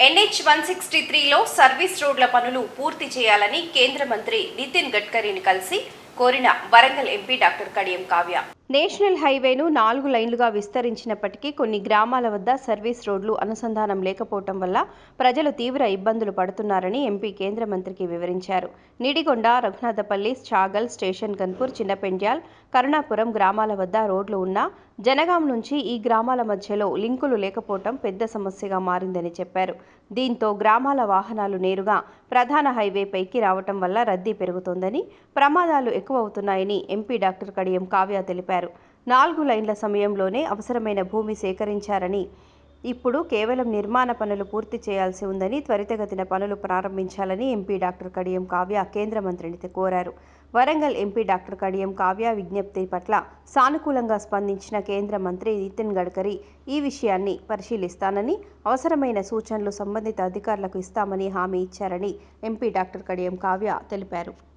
NH one sixty త్రీలో service రోడ్ల పనులు పూర్తి చేయాలని కేంద్ర మంత్రి నితిన్ గడ్కరీని కలిసి కోరిన Warangal MP doctor Kadiyam Kavya. National హైవేను నాలుగు లైన్లుగా విస్తరించినప్పటికీ కొన్ని గ్రామాల వద్ద సర్వీస్ రోడ్లు అనుసంధానం లేకపోవటం వల్ల ప్రజలు తీవ్ర ఇబ్బందులు పడుతున్నారని ఎంపీ కేంద్ర మంత్రికి వివరించారు. నిడిగొండ రఘునాథపల్లి చాగల్ స్టేషన్ గన్పూర్ చిన్నపెండ్యాల్ కరుణాపురం గ్రామాల వద్ద రోడ్లు ఉన్నా జనగాం నుంచి ఈ గ్రామాల మధ్యలో లింకులు లేకపోవటం పెద్ద సమస్యగా మారిందని చెప్పారు. దీంతో గ్రామాల వాహనాలు నేరుగా ప్రధాన హైవేపైకి రావటం వల్ల రద్దీ పెరుగుతోందని ప్రమాదాలు ఎక్కువవుతున్నాయని ఎంపీ డాక్టర్ కడియం కావ్య తెలిపారు. నాలుగు లైన్ల సమయంలోనే అవసరమైన భూమి సేకరించారని ఇప్పుడు కేవలం నిర్మాణ పనులు పూర్తి చేయాల్సి ఉందని త్వరితగతిన పనులు ప్రారంభించాలని ఎంపీ డాక్టర్ కడియం కావ్య కేంద్ర మంత్రిని కోరారు. వరంగల్ ఎంపీ డాక్టర్ కడియం కావ్య విజ్ఞప్తి పట్ల సానుకూలంగా స్పందించిన కేంద్ర మంత్రి నితిన్ గడ్కరీ ఈ విషయాన్ని పరిశీలిస్తానని అవసరమైన సూచనలు సంబంధిత అధికారులకు ఇస్తామని హామీ ఇచ్చారని ఎంపీ డాక్టర్ కడియం కావ్య తెలిపారు.